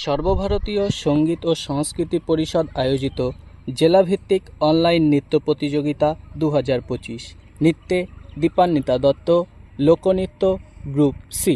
সর্বভারতীয় সংগীত ও সংস্কৃতি পরিষদ আয়োজিত জেলাভিত্তিক অনলাইন নৃত্য প্রতিযোগিতা দু হাজার পঁচিশ। নৃত্যে দীপান্বিতা দত্ত, লোকনৃত্য গ্রুপ সি।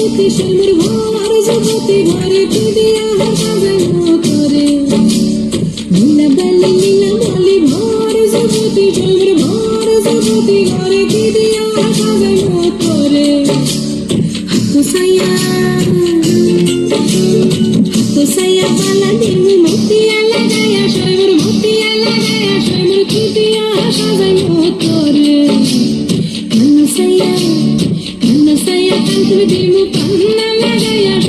জগতে সোমর ভোর জগতে ঘরে তুদিয়া সাজানো করে নীলাবালি নীলাবালি ভোর জগতে সোমর ভোর জগতে ঘরে তুদিয়া সাজানো করে হাত সায়া হাত সায়া পালা দিমু মতিয়া লাগায়া সোমর মতিয়া লাগায়া সোমর তুদিয়া সাজানো manasaya, kantul dimu panna lagaya,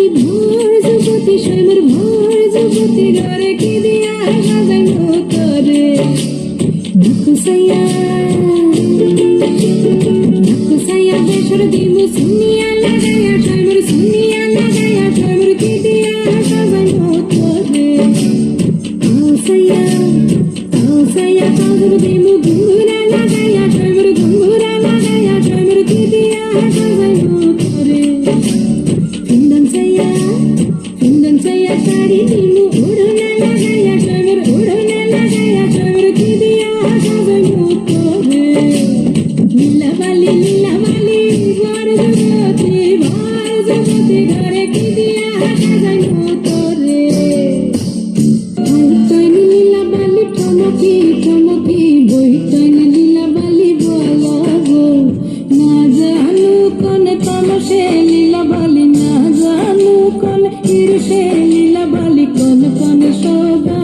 বালি ভোর জগতে শ্যামর ভোর জগতে ঘরে কি দিয়া সাজাই করে বেসর দিমু সুনিয়া লাগাইয়া শ্যামর সুনিয়া লাগাইয়া findan saya cari ilmu Uruna lagaya shamir, uruna lagaya shamir Kidiya shamir mutore Lila bali, lila bali Var jagati, var jagati Gare kidiya shamir mutore কোন ইরসে লীলা বালি কোন কোন সদা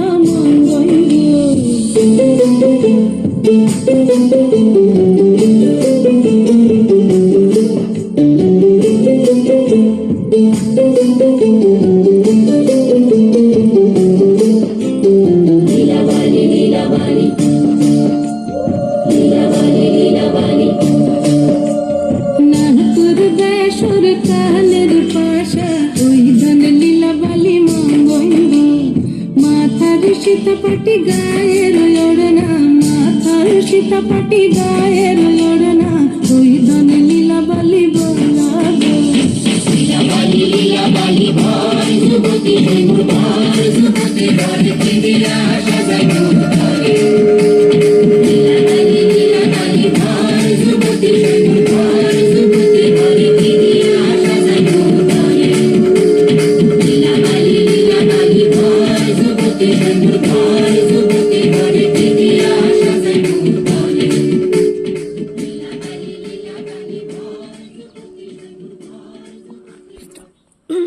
না সীতাপাটি গায়ের ওড়না মাথার সীতাপাটি গায়ের ওড়না ওই ধন লীলা বালি বলাবো